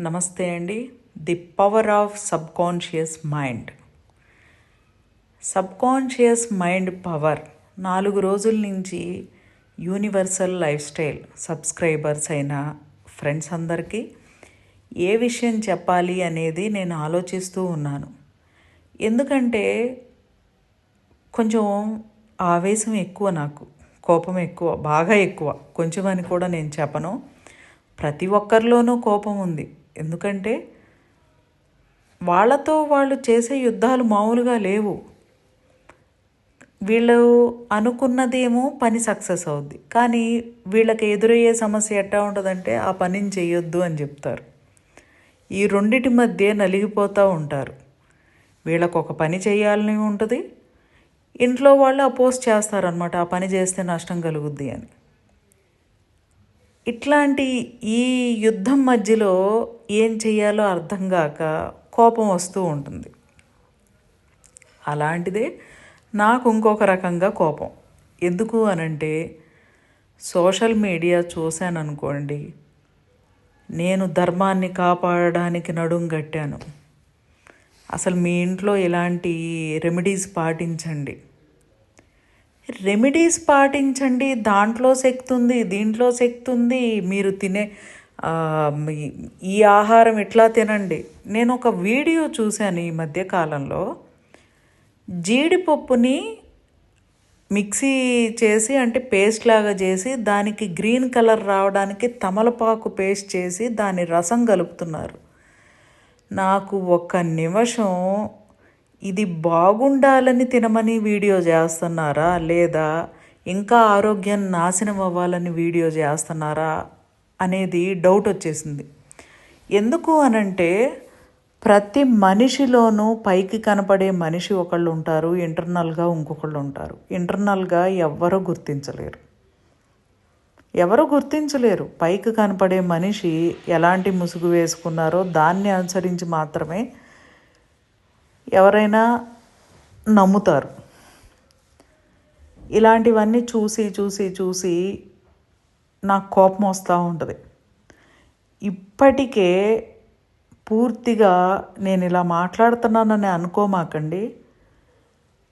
నమస్తే అండి. The power of subconscious mind. Subconscious mind power నాలుగు రోజుల నుంచి యూనివర్సల్ లైఫ్ స్టైల్ సబ్స్క్రైబర్స్ అయిన ఫ్రెండ్స్ అందరికీ ఏ విషయం చెప్పాలి అనేది నేను ఆలోచిస్తూ ఉన్నాను. ఎందుకంటే కొంచెం ఆవేశం ఎక్కువ నాకు కోపం ఎక్కువ బాగా ఎక్కువ కొంచెం అని కూడా నేను చెప్పను. ప్రతి ఒక్కరిలోనూ కోపం ఉంది. ఎందుకంటే వాళ్ళతో వాళ్ళు చేసే యుద్ధాలు మామూలుగా లేవు. వీళ్ళు అనుకున్నదేమో పని సక్సెస్ అవుద్ది. కానీ వీళ్ళకి ఎదురయ్యే సమస్య ఎట్టా ఉంటుందంటే ఆ పనిని చేయొద్దు అని చెప్తారు. ఈ రెండిటి మధ్య నలిగిపోతూ ఉంటారు. వీళ్ళకు ఒక పని చేయాలని ఉంటుంది. ఇంట్లో వాళ్ళు అపోజ్ చేస్తారనమాట ఆ పని చేస్తే నష్టం కలుగుద్ది అని. ఇట్లాంటి ఈ యుద్ధం మధ్యలో ఏం చేయాలో అర్థం కాక కోపం వస్తూ ఉంటుంది. అలాంటిదే నాకు ఇంకొక రకంగా కోపం. ఎందుకు అనంటే సోషల్ మీడియా చూశాను అనుకోండి నేను ధర్మాన్ని కాపాడడానికి నడుం కట్టాను. అసలు మీ ఇంట్లో ఇలాంటి రెమెడీస్ పాటించండి. రెమెడీస్ పాటించండి. దాంట్లో శక్తి ఉంది దీంట్లో శక్తి ఉంది మీరు తినే ఈ- ఈ ఆహారం ఎట్లా తినండి. నేను ఒక వీడియో చూశాను ఈ మధ్య కాలంలో. జీడిపప్పుని మిక్సీ చేసి అంటే పేస్ట్ లాగా చేసి దానికి గ్రీన్ కలర్ రావడానికి తమలపాకు పేస్ట్ చేసి దాని రసం కలుపుతున్నారు. నాకు ఒక్క నిమిషం ఇది బాగుండాలని తినమని వీడియో చేస్తున్నారా? లేదా ఇంకా ఆరోగ్యం నాశనం అవ్వాలని వీడియో చేస్తున్నారా? అనేది డౌట్ వచ్చేసింది. ఎందుకు అనంటే ప్రతి మనిషిలోనూ పైకి కనపడే మనిషి ఒకళ్ళు ఉంటారు ఇంటర్నల్గా ఇంకొకళ్ళు ఉంటారు ఇంటర్నల్గా ఎవ్వరూ గుర్తించలేరు. ఎవరు గుర్తించలేరు. పైకి కనపడే మనిషి ఎలాంటి ముసుగు వేసుకున్నారో దాన్ని అనుసరించి మాత్రమే ఎవరైనా నమ్ముతారు. ఇలాంటివన్నీ చూసి చూసి చూసి నాకు కోపం వస్తూ ఉంటుంది. ఇప్పటికే పూర్తిగా నేను ఇలా మాట్లాడుతున్నానని అనుకోమాకండి.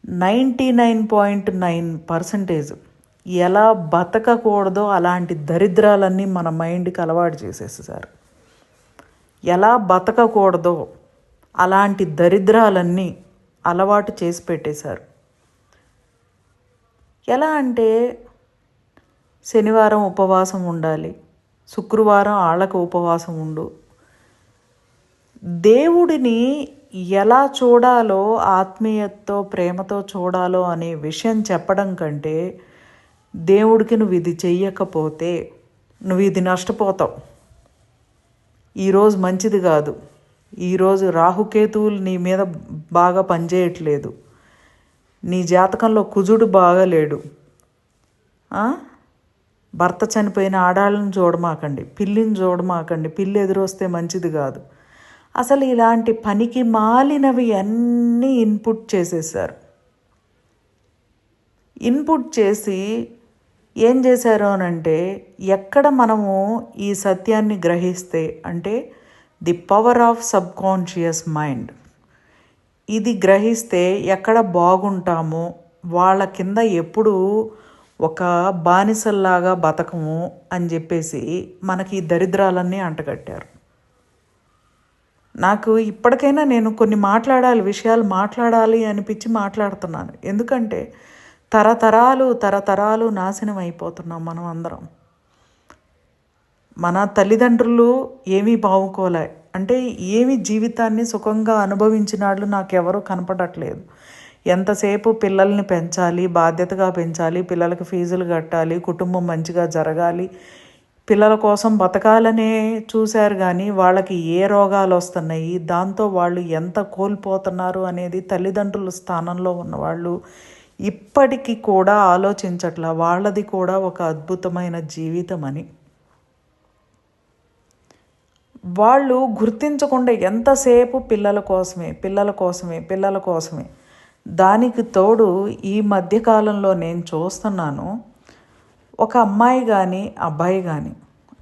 Ninety nine point nine percentage ఎలా బతకకూడదో అలాంటి దరిద్రాలన్నీ మన మైండ్కి అలవాటు చేసేసారు ఎలా బతకకూడదో అలాంటి దరిద్రాలన్నీ అలవాటు చేసి పెట్టేశారు. ఎలా అంటే శనివారం ఉపవాసం ఉండాలి శుక్రవారం ఆళ్ళకు ఉపవాసం ఉండు. దేవుడిని ఎలా చూడాలో ఆత్మీయతతో ప్రేమతో చూడాలో అనే విషయం చెప్పడం కంటే దేవుడికి నువ్వు ఇది చెయ్యకపోతే నువ్వు ఇది నష్టపోతావు. ఈరోజు మంచిది కాదు. ఈరోజు రాహుకేతువులు నీ మీద బాగా పనిచేయట్లేదు. నీ జాతకంలో కుజుడు బాగా లేడు. భర్త చనిపోయిన ఆడాళ్ళని చూడమాకండి. పిల్లిని చూడమాకండి. పిల్లి ఎదురొస్తే మంచిది కాదు. అసలు ఇలాంటి పనికి మాలినవి అన్నీ ఇన్పుట్ చేసేసారు ఇన్పుట్ చేసి ఏం చేశారు అనంటే ఎక్కడ మనము ఈ సత్యాన్ని గ్రహిస్తే అంటే the power of subconscious mind. ఇది గ్రహిస్తే ఎక్కడ బాగుంటామో వాళ్ళ కింద ఎప్పుడు ఒక బానిసల్లాగా బతకము అని చెప్పేసి మనకి ఈ దరిద్రాలన్నీ అంటగట్టారు. నాకు ఇప్పటికైనా నేను కొన్ని మాట్లాడాలి విషయాలు మాట్లాడాలి అనిపించి మాట్లాడుతున్నాను. ఎందుకంటే తరతరాలు తరతరాలు నాశనం అయిపోతున్నాం మనం అందరం. మన తల్లిదండ్రులు ఏమీ బావుకోలే. అంటే ఏమి జీవితాన్ని సుఖంగా అనుభవించినాళ్ళు నాకెవరూ కనపడట్లేదు. ఎంతసేపు పిల్లల్ని పెంచాలి బాధ్యతగా పెంచాలి పిల్లలకు ఫీజులు కట్టాలి కుటుంబం మంచిగా జరగాలి పిల్లల కోసం బతకాలనే చూశారు కానీ వాళ్ళకి ఏ రోగాలు వస్తున్నాయి దాంతో వాళ్ళు ఎంత కోల్పోతున్నారు అనేది తల్లిదండ్రుల స్థానంలో ఉన్నవాళ్ళు ఇప్పటికీ కూడా ఆలోచించట్ల. వాళ్ళది కూడా ఒక అద్భుతమైన జీవితం అని వాళ్ళు గుర్తించకుండా ఎంతసేపు పిల్లల కోసమే పిల్లల కోసమే పిల్లల కోసమే. దానికి తోడు ఈ మధ్యకాలంలో నేను చూస్తున్నాను ఒక అమ్మాయి కానీ అబ్బాయి కానీ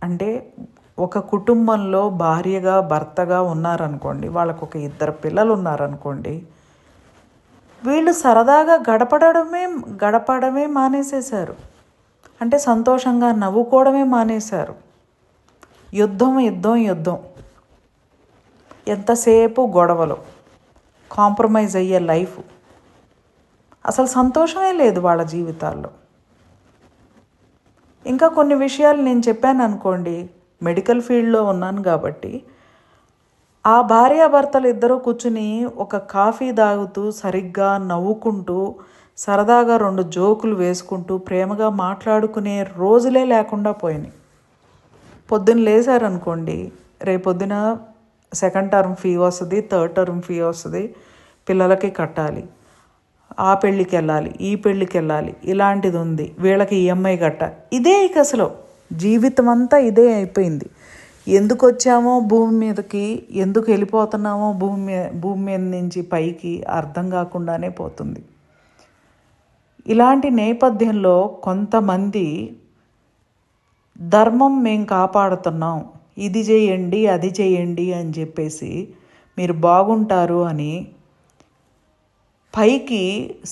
అంటే ఒక కుటుంబంలో భార్యగా భర్తగా ఉన్నారనుకోండి వాళ్ళకు ఒక ఇద్దరు పిల్లలు ఉన్నారనుకోండి వీళ్ళు సరదాగా గడపడమే గడపడమే మానేసేశారు. అంటే సంతోషంగా నవ్వుకోవడమే మానేశారు. యుద్ధం యుద్ధం యుద్ధం. ఎంతసేపు గొడవలు కాంప్రమైజ్ అయ్యే లైఫ్. అసలు సంతోషమే లేదు వాళ్ళ జీవితాల్లో. ఇంకా కొన్ని విషయాలు నేను చెప్పాను అనుకోండి మెడికల్ ఫీల్డ్లో ఉన్నాను కాబట్టి ఆ భార్యాభర్తలు ఇద్దరూ కూర్చుని ఒక కాఫీ తాగుతూ సరిగ్గా నవ్వుకుంటూ సరదాగా రెండు జోకులు వేసుకుంటూ ప్రేమగా మాట్లాడుకునే రోజులే లేకుండా పోయినాయి. పొద్దున్న లేచారనుకోండి రేపొద్దున సెకండ్ టర్మ్ ఫీ వస్తుంది థర్డ్ టర్మ్ ఫీ వస్తుంది పిల్లలకి కట్టాలి. ఆ పెళ్ళికి వెళ్ళాలి ఈ పెళ్ళికి వెళ్ళాలి ఇలాంటిది ఉంది వీళ్ళకి ఈఎంఐ కట్ట ఇదే ఇక అసలు జీవితం అంతా ఇదే అయిపోయింది. ఎందుకు వచ్చామో భూమి మీదకి ఎందుకు వెళ్ళిపోతున్నామో భూమి భూమి మీద నుంచి పైకి అర్థం కాకుండానే పోతుంది. ఇలాంటి నేపథ్యంలో కొంతమంది ధర్మం మేము కాపాడుతున్నాం. ఇది చేయండి అది చేయండి అని చెప్పేసి మీరు బాగుంటారు అని పైకి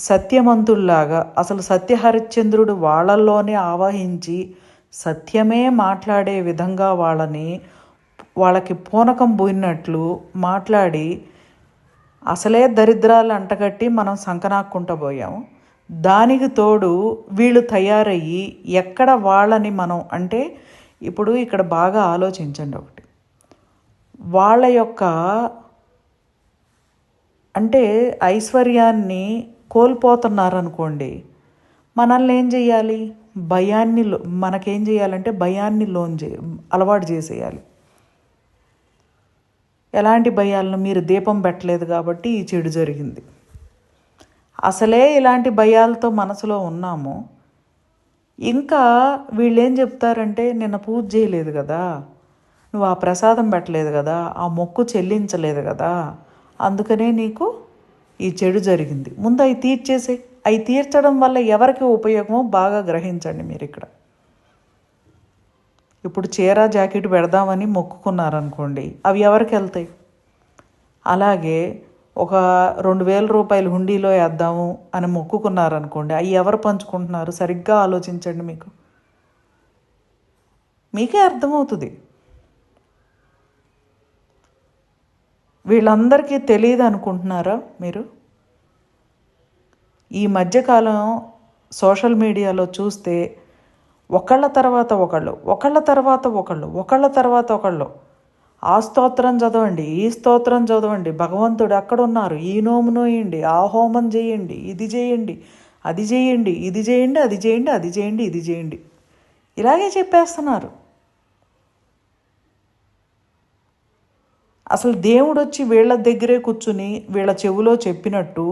సత్యమంతుల్లాగా అసలు సత్యహరిశ్చంద్రుడు వాళ్ళల్లోనే ఆవహించి సత్యమే మాట్లాడే విధంగా వాళ్ళని వాళ్ళకి పూనకం పోయినట్లు మాట్లాడి అసలే దరిద్రాలు అంటగట్టి మనం సంకనాక్కుంటూ పోయాం దానికి తోడు వీళ్ళు తయారయ్యి ఎక్కడ వాళ్ళని మనం అంటే ఇప్పుడు ఇక్కడ బాగా ఆలోచించండి ఒకటి. వాళ్ళ యొక్క అంటే ఐశ్వర్యాన్ని కోల్పోతున్నారనుకోండి మనల్ని ఏం చేయాలి భయాన్ని లో- మనకేం చేయాలంటే భయాన్ని లోన్ చే అలవాటు చేసేయాలి. ఎలాంటి భయాలను? మీరు దీపం పెట్టలేదు కాబట్టి ఈ చెడు జరిగింది. అసలే ఇలాంటి భయాలతో మనసులో ఉన్నాము. ఇంకా వీళ్ళేం చెప్తారంటే నిన్న పూజ చేయలేదు కదా నువ్వు ఆ ప్రసాదం పెట్టలేదు కదా ఆ మొక్కు చెల్లించలేదు కదా అందుకనే నీకు ఈ చెడు జరిగింది. ముందు అవి తీర్చేసే అవి తీర్చడం వల్ల ఎవరికి ఉపయోగమో బాగా గ్రహించండి మీరు ఇక్కడ. ఇప్పుడు చీర జాకెట్ పెడదామని మొక్కుకున్నారనుకోండి అవి ఎవరికి వెళ్తాయి? అలాగే ఒక రెండు వేల రూపాయలు హుండీలో వేద్దాము అని మొక్కుకున్నారనుకోండి అవి ఎవరు పంచుకుంటున్నారు? సరిగ్గా ఆలోచించండి మీకు. మీకే అర్థమవుతుంది. వీళ్ళందరికీ తెలియదు అనుకుంటున్నారా మీరు? ఈ మధ్యకాలం సోషల్ మీడియాలో చూస్తే ఒకళ్ళ తర్వాత ఒకళ్ళు ఒకళ్ళ తర్వాత ఒకళ్ళు ఒకళ్ళ తర్వాత ఒకళ్ళు ఆ స్తోత్రం చదవండి ఈ స్తోత్రం చదవండి. భగవంతుడు అక్కడ ఉన్నారు ఈ నోము నోయండి ఆ హోమం చేయండి ఇది చేయండి అది చేయండి ఇది చేయండి అది చేయండి అది చేయండి ఇది చేయండి. ఇలాగే చెప్పేస్తున్నారు. అసలు దేవుడు వచ్చి వీళ్ళ దగ్గరే కూర్చుని వీళ్ళ చెవిలో చెప్పినట్టు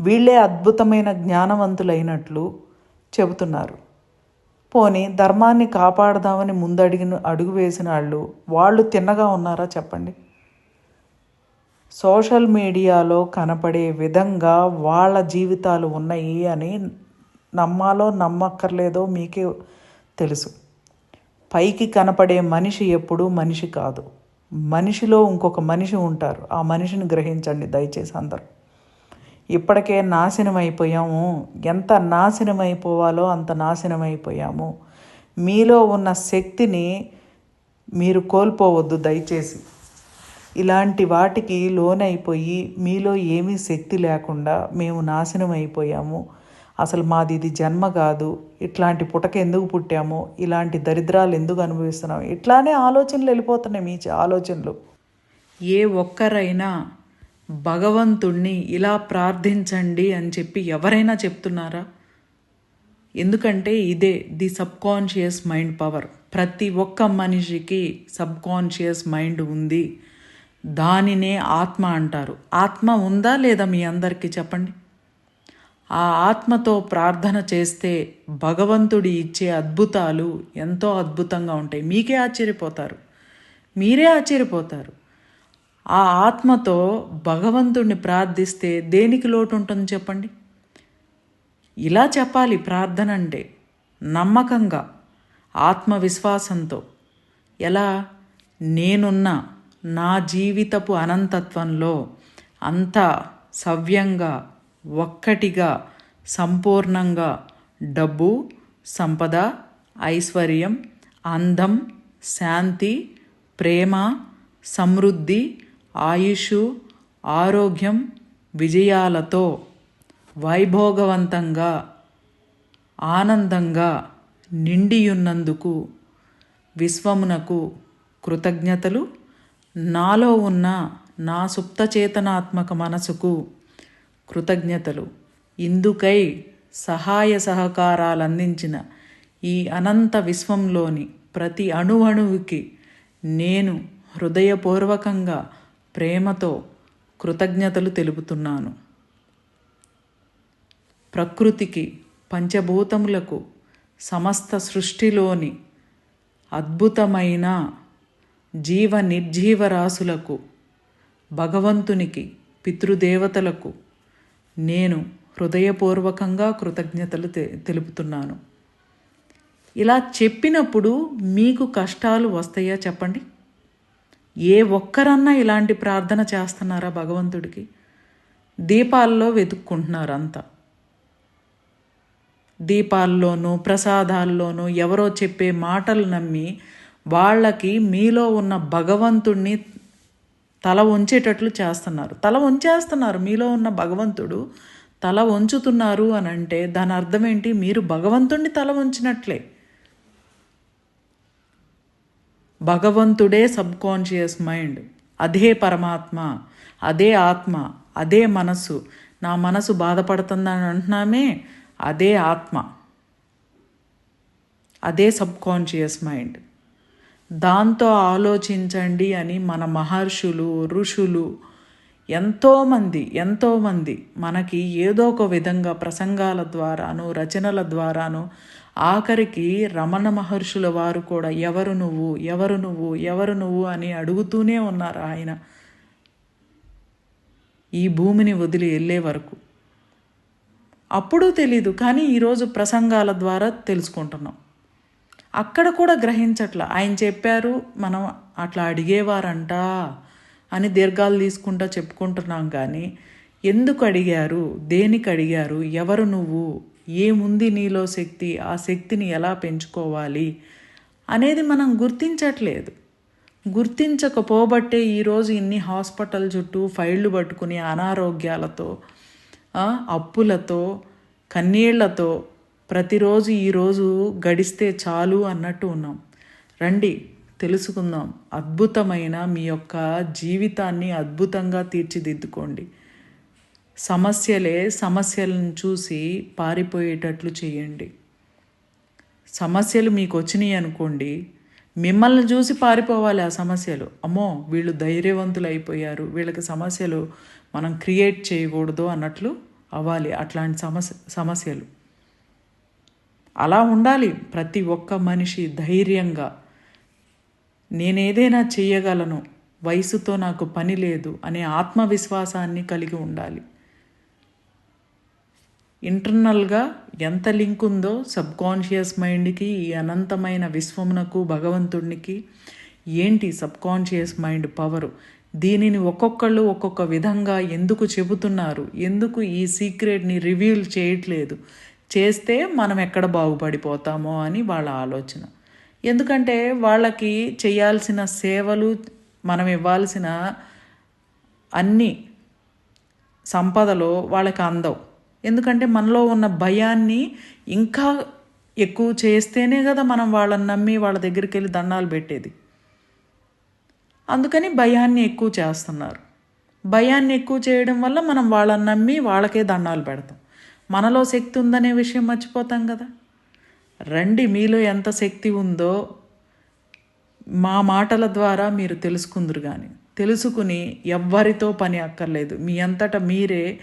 వీళ్ళే అద్భుతమైన జ్ఞానవంతులైనట్లు చెబుతున్నారు. పోనీ ధర్మాన్ని కాపాడదామని ముందడిగిన అడుగు వేసిన వాళ్ళు వాళ్ళు తిన్నగా ఉన్నారా చెప్పండి? సోషల్ మీడియాలో కనపడే విధంగా వాళ్ళ జీవితాలు ఉన్నాయి అని నమ్మాలో నమ్మక్కర్లేదో మీకే తెలుసు. పైకి కనపడే మనిషి ఎప్పుడూ మనిషి కాదు. మనిషిలో ఇంకొక మనిషి ఉంటారు. ఆ మనిషిని గ్రహించండి దయచేసి అందరూ. ఇప్పటికే నాశనం అయిపోయాము ఎంత నాశనం అయిపోవాలో అంత నాశనం అయిపోయాము మీలో ఉన్న శక్తిని మీరు కోల్పోవద్దు దయచేసి. ఇలాంటి వాటికి లోనైపోయి మీలో ఏమీ శక్తి లేకుండా మేము నాశనం అయిపోయాము అసలు మాది ఇది జన్మ కాదు. ఇట్లాంటి పుటక ఎందుకు పుట్టాము? ఇలాంటి దరిద్రాలు ఎందుకు అనుభవిస్తున్నాము? ఇట్లానే ఆలోచనలు వెళ్ళిపోతున్నాయి మీ ఆలోచనలు. ఏ ఒక్కరైనా భగవంతుణ్ణి ఇలా ప్రార్థించండి అని చెప్పి ఎవరైనా చెప్తున్నారా? ఎందుకంటే ఇదే ది సబ్కాన్షియస్ మైండ్ పవర్. ప్రతి ఒక్క మనిషికి సబ్కాన్షియస్ మైండ్ ఉంది. దానినే ఆత్మ అంటారు. ఆత్మ ఉందా లేదా మీ అందరికీ చెప్పండి? ఆ ఆత్మతో ప్రార్థన చేస్తే భగవంతుడి ఇచ్చే అద్భుతాలు ఎంతో అద్భుతంగా ఉంటాయి. మీకే ఆశ్చర్యపోతారు. మీరే ఆశ్చర్యపోతారు. ఆ ఆత్మతో భగవంతుణ్ణి ప్రార్థిస్తే దేనికి లోటు ఉంటుంది చెప్పండి? ఇలా చెప్పాలి ప్రార్థన అంటే నమ్మకంగా ఆత్మవిశ్వాసంతో. ఎలా? నేనున్న నా జీవితపు అనంతత్వంలో అంతా సవ్యంగా ఒక్కటిగా సంపూర్ణంగా డబ్బు సంపద ఐశ్వర్యం అందం శాంతి ప్రేమ సమృద్ధి ఆయుషు ఆరోగ్యం విజయాలతో వైభోగవంతంగా ఆనందంగా నిండియున్నందుకు విశ్వమునకు కృతజ్ఞతలు. నాలో ఉన్న నా సుప్తచేతనాత్మక మనసుకు కృతజ్ఞతలు. ఇందుకై సహాయ సహకారాలు అందించిన ఈ అనంత విశ్వంలోని ప్రతి అణువణువుకి నేను హృదయపూర్వకంగా ప్రేమతో కృతజ్ఞతలు తెలుపుతున్నాను. ప్రకృతికి పంచభూతములకు సమస్త సృష్టిలోని అద్భుతమైన జీవ నిర్జీవరాశులకు భగవంతునికి పితృదేవతలకు నేను హృదయపూర్వకంగా కృతజ్ఞతలు తె తెలుపుతున్నాను. ఇలా చెప్పినప్పుడు మీకు కష్టాలు వస్తాయా చెప్పండి? ఏ ఒక్కరన్నా ఇలాంటి ప్రార్థన చేస్తున్నారా భగవంతుడికి? దీపాల్లో వెతుక్కుంటున్నారు అంతా దీపాల్లోనూ ప్రసాదాల్లోనూ ఎవరో చెప్పే మాటలు నమ్మి వాళ్ళకి మీలో ఉన్న భగవంతుణ్ణి తల వంచేటట్లు చేస్తున్నారు. తల వంచేస్తున్నారు. మీలో ఉన్న భగవంతుడు తల వంచుతున్నారు అని అంటే దాని అర్థం ఏంటి? మీరు భగవంతుణ్ణి తల వంచినట్లే. భగవంతుడే సబ్కాన్షియస్ మైండ్. అదే పరమాత్మ అదే ఆత్మ అదే మనసు. నా మనసు బాధపడుతుందని అంటున్నామే అదే ఆత్మ. అదే సబ్ కాన్షియస్ మైండ్. దాంతో ఆలోచించండి అని మన మహర్షులు ఋషులు ఎంతోమంది ఎంతోమంది మనకి ఏదో ఒక విధంగా ప్రసంగాల ద్వారాను రచనల ద్వారాను ఆఖరికి రమణ మహర్షుల వారు కూడా ఎవరు నువ్వు ఎవరు నువ్వు ఎవరు నువ్వు అని అడుగుతూనే ఉన్నారు ఆయన. ఈ భూమిని వదిలి వెళ్ళే వరకు. అప్పుడు తెలీదు కానీ ఈరోజు ప్రసంగాల ద్వారా తెలుసుకుంటున్నాం. అక్కడ కూడా గ్రహించట్ల. ఆయన చెప్పారు మనం అట్లా అడిగేవారంట. అని దీర్ఘాలు తీసుకుంటా చెప్పుకుంటున్నాం కానీ ఎందుకు అడిగారు? దేనికి అడిగారు? ఎవరు నువ్వు? ఏముంది నీలో శక్తి? ఆ శక్తిని ఎలా పెంచుకోవాలి? అనేది మనం గుర్తించట్లేదు. గుర్తించకపోబట్టే ఈరోజు ఇన్ని హాస్పిటల్ చుట్టూ ఫైళ్ళు పట్టుకుని అనారోగ్యాలతో అప్పులతో కన్నీళ్ళతో ప్రతిరోజు ఈరోజు గడిస్తే చాలు అన్నట్టు ఉన్నాం. రండి తెలుసుకుందాం. అద్భుతమైన మీ యొక్క జీవితాన్ని అద్భుతంగా తీర్చిదిద్దుకోండి. సమస్యలే సమస్యలను చూసి పారిపోయేటట్లు చేయండి. సమస్యలు మీకు వచ్చినాయి అనుకోండి మిమ్మల్ని చూసి పారిపోవాలి ఆ సమస్యలు. అమ్మో వీళ్ళు ధైర్యవంతులు అయిపోయారు వీళ్ళకి సమస్యలు మనం క్రియేట్ చేయకూడదు అన్నట్లు అవ్వాలి అట్లాంటి సమస్య సమస్యలు. అలా ఉండాలి. ప్రతి ఒక్క మనిషి ధైర్యంగా నేనేదైనా చేయగలను వయసుతో నాకు పని లేదు అనే ఆత్మవిశ్వాసాన్ని కలిగి ఉండాలి. ఇంటర్నల్గా ఎంత లింక్ ఉందో సబ్కాన్షియస్ మైండ్కి ఈ అనంతమైన విశ్వమునకు భగవంతుడికి ఏంటి సబ్కాన్షియస్ మైండ్ పవరు? దీనిని ఒక్కొక్కళ్ళు ఒక్కొక్క విధంగా ఎందుకు చెబుతున్నారు? ఎందుకు ఈ సీక్రెట్ని రివీల్ చేయట్లేదు? చేస్తే మనం ఎక్కడ బాగుపడిపోతామో అని వాళ్ళ ఆలోచన. ఎందుకంటే వాళ్ళకి చేయాల్సిన సేవలు మనం ఇవ్వాల్సిన అన్ని సంపదలో వాళ్ళకి అందవు. ఎందుకంటే మనలో ఉన్న భయాన్ని ఇంకా ఎక్కువ చేస్తేనే కదా మనం వాళ్ళని నమ్మి వాళ్ళ దగ్గరికి వెళ్ళి దండాలు పెట్టేది. అందుకని భయాన్ని ఎక్కువ చేస్తున్నారు. భయాన్ని ఎక్కువ చేయడం వల్ల మనం వాళ్ళని నమ్మి వాళ్ళకే దండాలు పెడతాం. మనలో శక్తి ఉందనే విషయం మర్చిపోతాం కదా. రండి మీలో ఎంత శక్తి ఉందో మా మాటల ద్వారా మీరు తెలుసుకుందరు కానీ తెలుసుకుని ఎవ్వరితో పని అక్కర్లేదు. మీ అంతట మీరే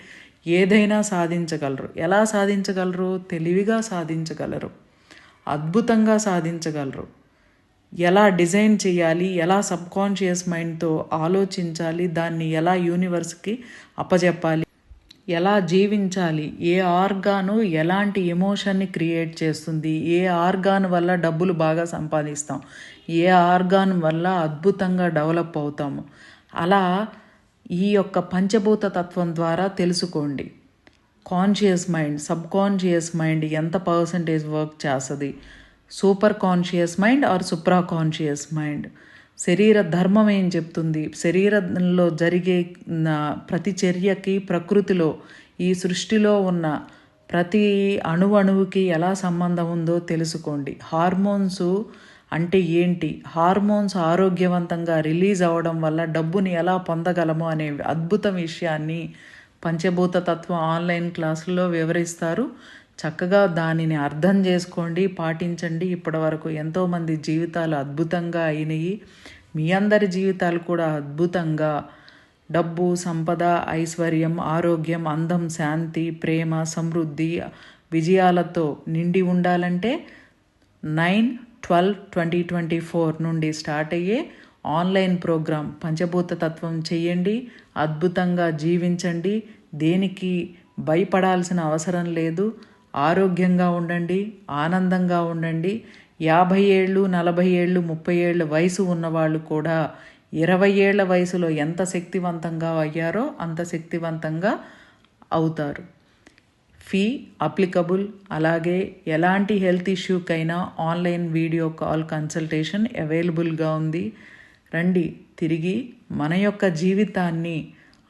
ఏదైనా సాధించగలరు. ఎలా సాధించగలరు? తెలివిగా సాధించగలరు. అద్భుతంగా సాధించగలరు. ఎలా డిజైన్ చేయాలి? ఎలా సబ్కాన్షియస్ మైండ్తో ఆలోచించాలి? దాన్ని ఎలా యూనివర్స్కి అప్పజెప్పాలి? ఎలా జీవించాలి? ఏ ఆర్గాను ఎలాంటి ఎమోషన్ని క్రియేట్ చేస్తుంది? ఏ ఆర్గాన్ వల్ల డబ్బులు బాగా సంపాదిస్తాం? ఏ ఆర్గాన్ వల్ల అద్భుతంగా డెవలప్ అవుతాము? అలా ఈ యొక్క పంచభూత తత్వం ద్వారా తెలుసుకోండి. Conscious mind subconscious mind ఎంత పర్సంటేజ్ వర్క్ చేస్తుంది? Super conscious mind or supra conscious mind? శరీర ధర్మం ఏం చెప్తుంది? శరీరంలో జరిగే ప్రతి చర్యకి ప్రకృతిలో ఈ సృష్టిలో ఉన్న ప్రతి అణువణువుకి ఎలా సంబంధం ఉందో తెలుసుకోండి. హార్మోన్స్ అంటే ఏంటి? హార్మోన్స్ ఆరోగ్యవంతంగా రిలీజ్ అవ్వడం వల్ల డబ్బుని ఎలా పొందగలము అనే అద్భుత విషయాన్ని పంచభూత తత్వం ఆన్లైన్ క్లాసుల్లో వివరిస్తారు. చక్కగా దానిని అర్థం చేసుకోండి పాటించండి. ఇప్పటి వరకు ఎంతోమంది జీవితాలు అద్భుతంగా అయినాయి. మీ అందరి జీవితాలు కూడా అద్భుతంగా. డబ్బు సంపద ఐశ్వర్యం ఆరోగ్యం అందం శాంతి ప్రేమ సమృద్ధి విజయాలతో నిండి ఉండాలంటే nine twelve twenty twenty four నుండి స్టార్ట్ అయ్యే ఆన్లైన్ ప్రోగ్రాం పంచభూత తత్వం చేయండి. అద్భుతంగా జీవించండి. దేనికి భయపడాల్సిన అవసరం లేదు. ఆరోగ్యంగా ఉండండి ఆనందంగా ఉండండి. యాభై ఏళ్ళు నలభై ఏళ్ళు ముప్పై ఏళ్ళ వయసు ఉన్నవాళ్ళు కూడా ఇరవై ఏళ్ళ వయసులో ఎంత శక్తివంతంగా అయ్యారో అంత శక్తివంతంగా అవుతారు. Fee applicable. అలాగే ఎలాంటి హెల్త్ ఇష్యూకైనా ఆన్లైన్ వీడియో కాల్ కన్సల్టేషన్ అవైలబుల్గా ఉంది. రండి తిరిగి మన యొక్క జీవితాన్ని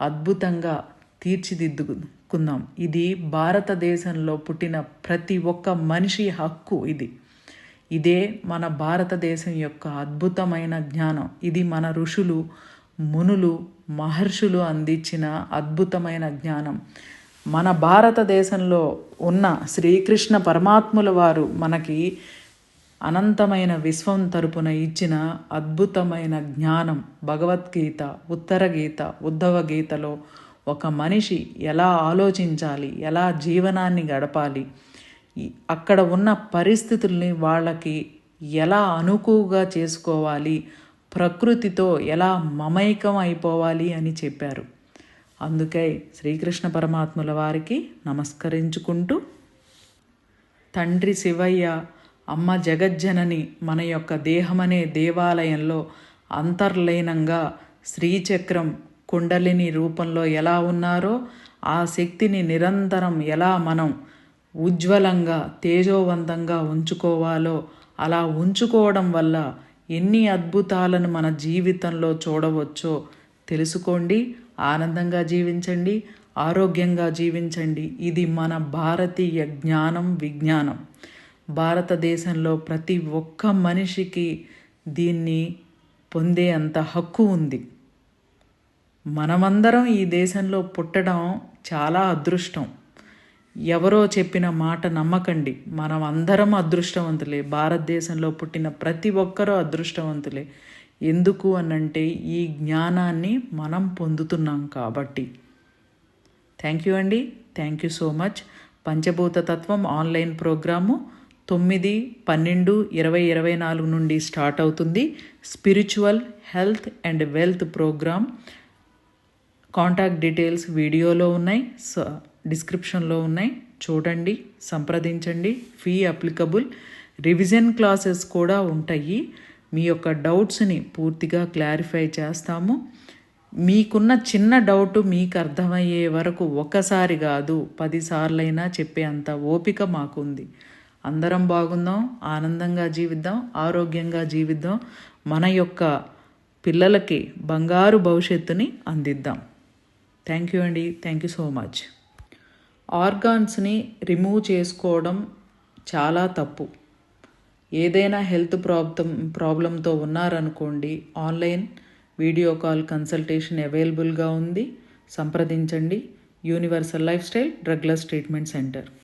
అద్భుతంగా తీర్చిదిద్దుకుందాం. ఇది భారతదేశంలో పుట్టిన ప్రతి ఒక్క మనిషి హక్కు ఇది. ఇదే మన భారతదేశం యొక్క అద్భుతమైన జ్ఞానం. ఇది మన ఋషులు మునులు మహర్షులు అందించిన అద్భుతమైన జ్ఞానం. మన భారతదేశంలో ఉన్న శ్రీకృష్ణ పరమాత్ముల వారు మనకి అనంతమైన విశ్వం తరపున ఇచ్చిన అద్భుతమైన జ్ఞానం. భగవద్గీత ఉత్తర గీత ఉద్ధవ గీతలో ఒక మనిషి ఎలా ఆలోచించాలి ఎలా జీవనాన్ని గడపాలి అక్కడ ఉన్న పరిస్థితుల్ని వాళ్ళకి ఎలా అనుకువగా చేసుకోవాలి ప్రకృతితో ఎలా మమైకం అయిపోవాలి అని చెప్పారు. అందుకే శ్రీకృష్ణ పరమాత్ముల వారికి నమస్కరించుకుంటూ తండ్రి శివయ్య అమ్మ జగజ్జనని మన యొక్క దేహమనే దేవాలయంలో అంతర్లీనంగా శ్రీచక్రం కుండలిని రూపంలో ఎలా ఉన్నారో ఆ శక్తిని నిరంతరం ఎలా మనం ఉజ్వలంగా తేజోవంతంగా ఉంచుకోవాలో అలా ఉంచుకోవడం వల్ల ఎన్ని అద్భుతాలను మన జీవితంలో చూడవచ్చో తెలుసుకోండి ఆనందంగా జీవించండి ఆరోగ్యంగా జీవించండి. ఇది మన భారతీయ జ్ఞానం విజ్ఞానం. భారతదేశంలో ప్రతి ఒక్క మనిషికి దీన్ని పొందే అంత హక్కు ఉంది. మనమందరం ఈ దేశంలో పుట్టడం చాలా అదృష్టం. ఎవరో చెప్పిన మాట నమ్మకండి. మనం అందరం అదృష్టవంతులే. భారతదేశంలో పుట్టిన ప్రతి ఒక్కరూ అదృష్టవంతులే. ఎందుకు అనంటే ఈ జ్ఞానాన్ని మనం పొందుతున్నాం కాబట్టి. థ్యాంక్ యూ అండి. థ్యాంక్ యూ సో మచ్ పంచభూత తత్వం ఆన్లైన్ ప్రోగ్రాము తొమ్మిది పన్నెండు ఇరవై ఇరవై నాలుగు నుండి స్టార్ట్ అవుతుంది. Spiritual health and wealth programme contact details వీడియోలో ఉన్నాయి డిస్క్రిప్షన్లో ఉన్నాయి. చూడండి సంప్రదించండి. ఫీ అప్లికబుల్ రివిజన్ క్లాసెస్ కూడా ఉంటాయి. మీ యొక్క డౌట్స్ని పూర్తిగా క్లారిఫై చేస్తాము. మీకున్న చిన్న డౌట్ మీకు అర్థమయ్యే వరకు ఒకసారి కాదు పదిసార్లైనా చెప్పే అంత ఓపిక మాకుంది. అందరం బాగుందాం ఆనందంగా జీవిద్దాం ఆరోగ్యంగా జీవిద్దాం. మన యొక్క పిల్లలకి బంగారు భవిష్యత్తుని అందిద్దాం. థ్యాంక్ యూ అండి థ్యాంక్ యూ సో మచ్ ఆర్గాన్స్ని రిమూవ్ చేసుకోవడం చాలా తప్పు. ఏదైనా హెల్త్ ప్రాబ్లం ప్రాబ్లంతో ఉన్నారనుకోండి ఆన్లైన్ వీడియో కాల్ కన్సల్టేషన్ అవైలబుల్గా ఉంది. సంప్రదించండి. Universal life style drugless treatment centre